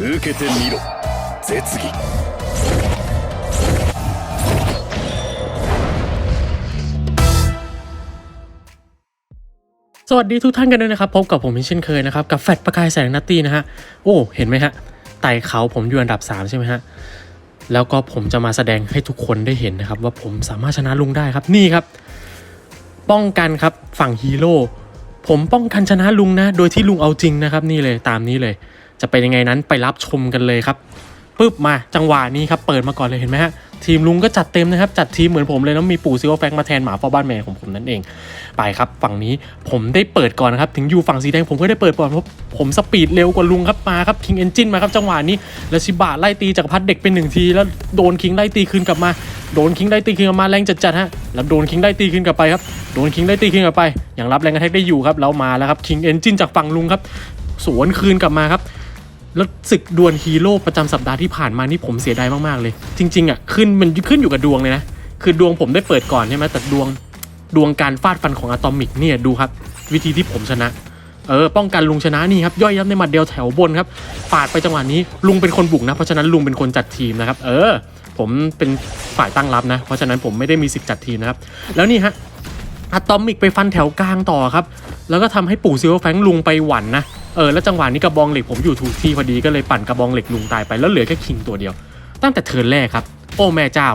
受けてみろ絶技 สวัสดีทุกท่านกันด้วยนะครับ พบกับผมเช่นเคยนะครับ กับแฟดประกายแสงนัตตี้นะฮะ โอ้ เห็นไหมฮะ ไต่เขาผมอยู่อันดับ 3 ใช่ไหมฮะ แล้วก็ผมจะมาแสดงให้ทุกคนได้เห็นนะครับ ว่าผมสามารถชนะลุงได้ครับ นี่ครับ ป้องกันครับฝั่งฮีโร่ผมป้องกันชนะลุงนะ โดยที่ลุงเอาจริงนะครับ นี่เลยตามนี้เลย จะเป็นยังไงนั้นไปรับชมกันเลยครับปึ๊บมาจังหวะนี้ครับเปิดมาก่อนเลยเห็นไหมฮะทีมลุงก็จัดเต็มนะครับ จัดทีมเหมือนผมเลยแล้วมีปู่ซิลเวอแฟงมาแทนหมาเฝ้าบ้านแมวของผมนั่นเอง ไปครับ ฝั่งนี้ผมได้เปิดก่อนนะครับ ถึงอยู่ฝั่งสีแดงผมก็ได้เปิดก่อนเพราะผมสปีดเร็วกว่าลุงครับมาครับคิงเอนจินมาครับจังหวะนี้ แล้วชิบะไล่ตีจากรพัดเด็กเป็นหนึ่งที แล้วโดนคิงไล่ตีคืนกลับมา โดนคิงไล่ตีคืนกลับมาแรงจัดๆฮะแล้วโดนคิงไล่ตีคืนกลับไปครับโดนคิงไล่ตีคืนกลับไป อย่างรับแรงกระแทกได้อยู่ครับแล้วมาแล้วครับคิงเอนจินจากฝั่งลุงครับสวนคืนกลับมาครับ แล้วศึกดวลฮีโร่ประจำสัปดาห์ที่ผ่านมานี่ผมเสียดายมากๆเลย จริง ๆอะขึ้นมันขึ้นอยู่กับดวงเลยนะ คือดวงผมได้เปิดก่อนใช่ไหมแต่ดวงดวงการฟาดฟันของอะตอมิกเนี่ยดูครับ วิธีที่ผมชนะ เออ ป้องกันลุงชนะนี่ครับ ย่อยยับในหมัดเดียวแถวบนครับ ปาดไปจังหวะนี้ลุงเป็นคนบุกนะ เพราะฉะนั้นลุงเป็นคนจัดทีมนะครับ เออ ผมเป็นฝ่ายตั้งรับนะ เพราะฉะนั้นผมไม่ได้มีสิทธิ์จัดทีมนะครับ แล้วนี่ฮะอะตอมิกไปฟันแถวกลางต่อครับ แล้วก็ทำให้ปู่ซิลเวอร์แฟงลุงไปหวันนะ เออแล้วจังหวะนี้กระบองเหล็กผมอยู่ถูกที่พอดีก็เลยปั่นกระบองเหล็กลุงตายไปแล้วเหลือแค่คิงตัวเดียว ตั้งแต่เทิร์นแรกครับ โอ้แม่เจ้า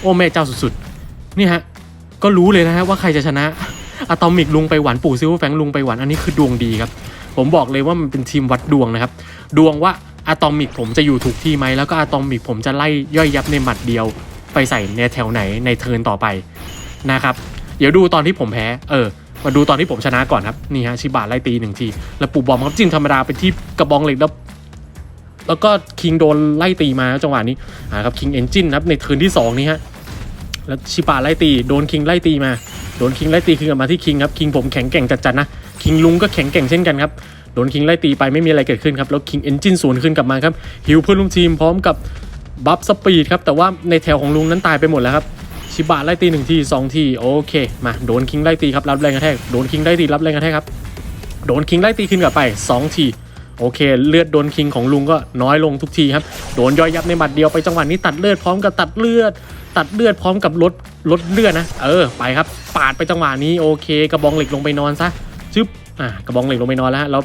โอ้แม่เจ้าสุดๆ นี่ฮะ ก็รู้เลยนะฮะว่าใครจะชนะอะตอมิกลุงไปหวันปู่ซิลเวอร์แฟงลุงไปหวันอันนี้คือดวงดีครับ ผมบอกเลยว่ามันเป็นทีมวัดดวงนะครับ ดวงว่าอะตอมิกผมจะอยู่ถูกที่ไหมแล้วก็อะตอมิกผมจะไล่ย่อยยับในหมัดเดียว ไปใส่ในแถวไหนในเทิร์นต่อไปนะครับ เดี๋ยวดูตอนที่ผมแพ้ เออ มาดูตอนที่ผมชนะก่อนครับนี่ฮะชิบะไล่ตีหนึ่งที แล้วปูบอมครับจิ้มธรรมดาไปที่กระบองเหล็กแล้วแล้วก็คิงโดนไล่ตีมาจังหวะนี้อ่าครับคิงเอนจินครับในเทิร์นที่สองนี้ฮะแล้วชิบะไล่ตีโดนคิงไล่ตีมาโดนคิงไล่ตีคืนกลับมาที่คิงครับคิงผมแข็งแกร่งจัดๆนะคิงลุงก็แข็งแกร่งเช่นกันครับโดนคิงไล่ตีไปไม่มีอะไรเกิดขึ้นครับแล้วคิงเอนจินสวนขึ้นกลับมาครับฮิวเพื่อนร่วมทีมพร้อมกับบัฟสปีดครับแต่ว่าในแถวของลุงนั้นตายไปหมดแล้วครับ ชิบะไล่ตีหนึ่งทีสองทีโอเค มาโดนคิงไล่ตีครับรับแรงกระแทกโดนคิงไล่ตีรับแรงกระแทกครับโดนคิงไล่ตีขึ้นกลับไปสองทีโอเค เลือดโดนคิงของลุงก็น้อยลงทุกทีครับโดนย่อยยับในหมัดเดียวไปจังหวะนี้ตัดเลือดพร้อมกับตัดเลือด ตัดเลือดพร้อมกับลดลดเลือดนะ เออไปครับ ปาดไปจังหวะนี้โอเค กระบองเหล็กลงไปนอนซะชึบอะกระบองเหล็กลงไปนอนแล้วฮะแล้ว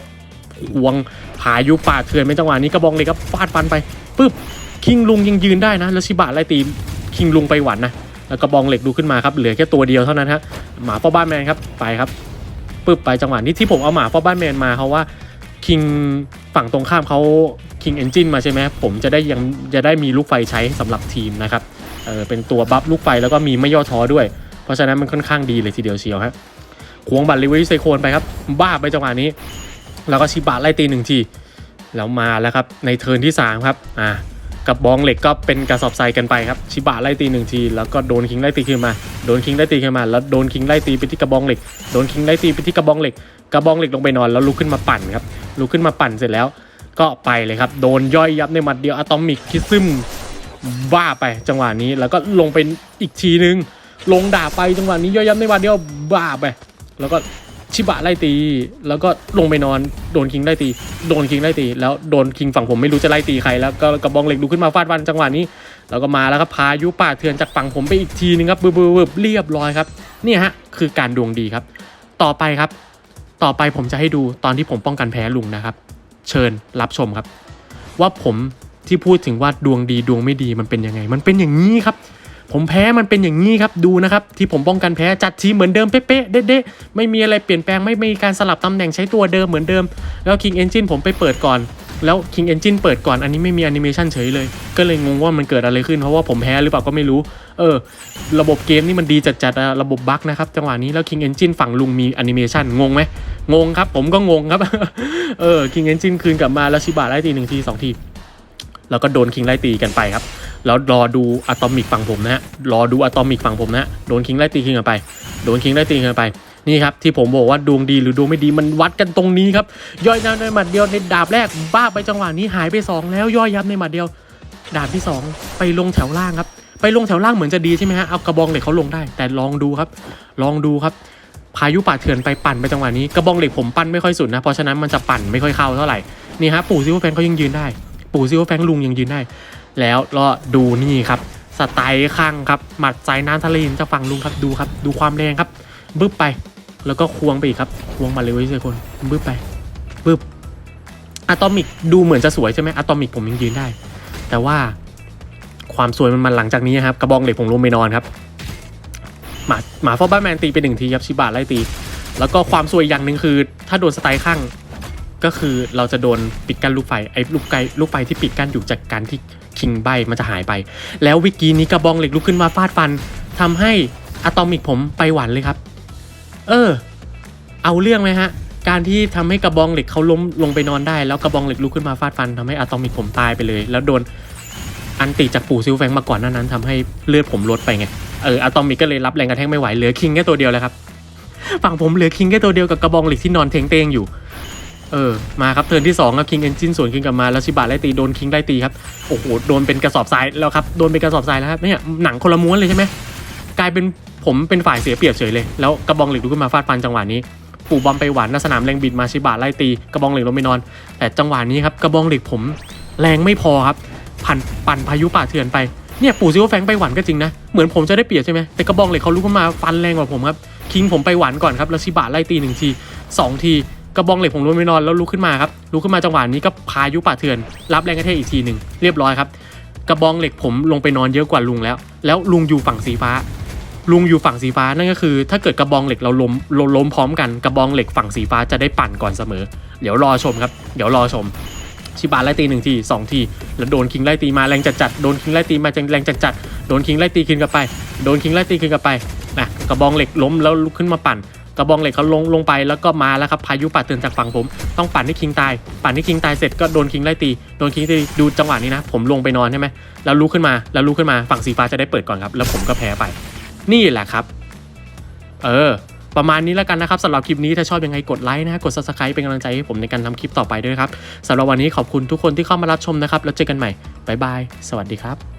ควงพายุปาดเถื่อนไปจังหวะนี้กระบองเหล็กก็ฟาดฟันไปปึ๊บคิงลุงยังยืนได้นะแล้วชิบะไล่ตีคิงลุงไปหวันนะ แล้วกระบองเหล็กดูขึ้นมาครับเหลือแค่ตัวเดียวเท่านั้นฮะหมาพ่อบ้านแมนครับไปครับปึ๊บไปจังหวะนี้ที่ผมเอาหมาพ่อบ้านแมนมาเพราะว่าคิงฝั่งตรงข้ามเขาคิงเอนจินมาใช่ไหมผมจะได้ยังจะได้มีลูกไฟใช้สำหรับทีมนะครับเออเป็นตัวบัฟลูกไฟแล้วก็มีไม่ย่อท้อด้วย เพราะฉะนั้นมันค่อนข้างดีเลยทีเดียวเชียวฮะควงบัตรลิเวอรี่ไซโคนไปครับ บ้าไปจังหวะนี้ แล้วก็ชิบะไล่ตีหนึ่งที แล้วมาแล้วครับในเทิร์นที่3ครับอ่า กับบองเหล็กก็เป็นกระสอบทรายกันไปครับชิบะไล่ตีหนึ่งทีแล้วก็โดนคิงไล่ตีขึ้นมาโดนคิงไล่ตีขึ้นมา แล้วโดนคิงไล่ตีไปที่กระบองเหล็กโดนคิงไล่ตีไปที่กระบองเหล็ก กระบองเหล็กลงไปนอนแล้วลุกขึ้นมาปั่นครับลุกขึ้นมาปั่นเสร็จแล้ว ก็ไปเลยครับโดนย่อยยับในหมัดเดียวอะตอมิกคิซึมบ้าไปจังหวะนี้แล้วก็ลงไปอีกทีนึง ลงด่าไปจังหวะนี้ย่อยยับในหมัดเดียวบ้าไปแล้วก็ ชิบะไล่ตี แล้วก็ลงไปนอนโดนคิงไล่ตี โดนคิงไล่ตี แล้วโดนคิงฝั่งผมไม่รู้จะไล่ตีใครแล้วก็กระบองเหล็กลุกขึ้นมาฟาดฟันจังหวะนี้ แล้วก็มาแล้วครับพายุป่าเถื่อนจากฝั่งผมไปอีกทีนึงครับบึบบึบเรียบร้อยครับนี่ฮะคือการดวงดีครับ ต่อไปครับ ต่อไปผมจะให้ดูตอนที่ผมป้องกันแพ้ลุงนะครับ เชิญรับชมครับ ว่าผมที่พูดถึงว่าดวงดีดวงไม่ดีมันเป็นยังไง มันเป็นอย่างนี้ครับ ผมแพ้มันเป็นอย่างนี้ครับดูนะครับ ที่ผมป้องกันแพ้จัดทีมเหมือนเดิมเป๊ะๆเด๊ะๆไม่มีอะไรเปลี่ยนแปลงไม่มีการสลับตำแหน่งใช้ตัวเดิมเหมือนเดิม แล้ว King Engine ผมไปเปิดก่อน แล้ว King Engine เปิดก่อนอันนี้ไม่มีแอนิเมชันเฉยเลย ก็เลยงงว่ามันเกิดอะไรขึ้นเพราะว่าผมแพ้หรือเปล่าก็ไม่รู้ เออ ระบบเกมนี่มันดีจัดๆะระบบบั๊กนะครับจังหวะนี้แล้ว King Engine ฝั่งลุงมีแอนิเมชันงงไหมงงครับ ผมก็งงครับ เออ King Engine คืนกลับมาแล้วชิบะไล่ตีหนึ่งทีสองที แล้วก็โดนคิงไล่ตีกันไปครับ แล้วรอดูอะตอมิกฝั่งผมนะฮะ รอดูอะตอมิกฝั่งผมนะฮะ โดนคิงไล่ตีคิงกันไป โดนคิงไล่ตีคิงกันไป นี่ครับที่ผมบอกว่าดวงดีหรือดวงไม่ดีมันวัดกันตรงนี้ครับ ย่อยยับในหมัดเดียวในดาบแรกบ้าไปจังหวะนี้หายไปสองแล้วย่อยยับในหมัดเดียว ดาบที่สองไปลงแถวล่างครับ ไปลงแถวล่างเหมือนจะดีใช่ไหมฮะ เอากระบองเหล็กเขาลงได้ แต่ลองดูครับ ลองดูครับ พายุป่าเถื่อนไปปั่นไปจังหวะนี้ กระบองเหล็กผมปั้นไม่ค่อยสุดนะ เพราะฉะนั้นมันจะปั่นไม่ค่อยเข้าเท่าไหร่ นี่ฮะปู่ซิวแฟนเขายังยืนได้ ปู่ซิวอแฟงลุงยังยืนได้ แล้วก็ดูนี่ครับสไตล์ข้างครับหมัดสายน้ำทะเลนจะฝั่งลุงครับดูครับดูความแรงครับบึ้บไป แล้วก็ควงไปอีกครับควงมาเลยเว้ยเซคนบึ้บไปบึ้บอะตอมิกดูเหมือนจะสวยใช่ไหมอะตอมิกผมยังยืนได้ แต่ว่าความสวยมันมาหลังจากนี้ครับกระบองเหล็กผมลงไปนอนครับหมาหมาฟอบ้าแมนตีไปหนึ่งทีครับชิบะไล่ตี แล้วก็ความสวยอย่างหนึ่งคือ ถ้าโดนสไตล์ข้าง ก็คือเราจะโดนปิดกั้นลูกไฟไอ้ลูกไกลูกไฟที่ปิดกั้นอยู่จากการที่คิงใบมันจะหายไป แล้ววิกีนี้กระบองเหล็กลุกขึ้นมาฟาดฟันทำให้อะตอมิกผมไปหวันเลยครับ เออ เอาเรื่องไหมฮะ การที่ทำให้กระบองเหล็กเขาล้มลงไปนอนได้ แล้วกระบองเหล็กลุกขึ้นมาฟาดฟันทำให้อะตอมิกผมตายไปเลย แล้วโดนอันติจากปู่ซิลแฟงมาก่อนหน้านั้นทำให้เลือดผมลดไปไงเอออะตอมิกก็เลยรับแรงกระแทกไม่ไหวเหลือคิงแค่ตัวเดียวเลยครับฝั่งผมเหลือคิงแค่ตัวเดียวกับกระบองเหล็กที่นอนเทงเตงอยู่ เออ มาครับเทิร์นที่2ครับคิงเอนจินสวนคิงกลับมาแล้วชิบะไล่ตีโดนคิงไล่ตีครับ โอ้โห โดนเป็นกระสอบทรายแล้วครับ โดนเป็นกระสอบทรายแล้วครับเนี่ยหนังคนละม้วนเลยใช่ไหมกลายเป็นผมเป็นฝ่ายเสียเปรียบเฉยเลย แล้วกระบองเหล็กลุกขึ้นมาฟาดฟันจังหวะนี้ปู่บอมไปหวานหน้าสนามแรงบิดมาชิบะไล่ตีกระบองเหล็กลงไปนอน แต่จังหวะนี้ครับกระบองเหล็กผมแรงไม่พอครับพันปั่นพายุป่าเถื่อนไปเนี่ยปู่ซิวาแฟงไปหวานก็จริงนะเหมือนผมจะได้เปรียบใช่ไหมแต่กระบองเหล็กเขาลุกขึ้นมาฟันแรงกว่าผมครับคิงผมไปหวานก่อนครับแล้วชิบะไล่ตีหนึ่งทีสองที กระบองเหล็กผมลงไปนอนแล้วลุกขึ้นมาครับลุกขึ้นมาจังหวะนี้ก็พายุป่าเถื่อน รับแรงกระแทกอีกทีหนึ่งเรียบร้อยครับ กระบองเหล็กผมลงไปนอนเยอะกว่าลุงแล้ว แล้วลุงอยู่ฝั่งสีฟ้า ลุงอยู่ฝั่งสีฟ้านั่นก็คือ ถ้าเกิดกระบองเหล็กเราล้มล้มพร้อมกันกระบองเหล็กฝั่งสีฟ้าจะได้ปั่นก่อนเสมอ เดี๋ยวรอชมครับ เดี๋ยวรอชมชิบะไล่ตีหนึ่งทีสองทีแล้วโดนคิงไล่ตีมาแรงจัดจัดๆโดนคิงไล่ตีมาแรงจัดจัดๆโดนคิงไล่ตีขึ้นกลับไป โดนคิงไล่ตีขึ้นกลับไปนะกระบองเหล็กล้มแล้วลุกขึ้นมาปั่น กระบองเหล็กเขาลงลงไปแล้วก็มาแล้วครับพายุป่าเตือนจากฝั่งผม ต้องปั่นให้คิงตาย ปั่นให้คิงตายเสร็จก็โดนคิงไล่ตีโดนคิงตีดูจังหวะนี้นะ ผมลงไปนอนใช่ไหมแล้วลุกขึ้นมาแล้วลุกขึ้นมาฝั่งสีฟ้าจะได้เปิดก่อนครับ แล้วผมก็แพ้ไป นี่แหละครับ เออ ประมาณนี้แล้วกันนะครับสำหรับคลิปนี้ถ้าชอบยังไงกดไลค์นะฮะกด subscribe เป็นกำลังใจให้ผมในการทำคลิปต่อไปด้วยครับสำหรับวันนี้ขอบคุณทุกคนที่เข้ามารับชมนะครับแล้วเจอกันใหม่บ๊ายบายสวัสดีครับ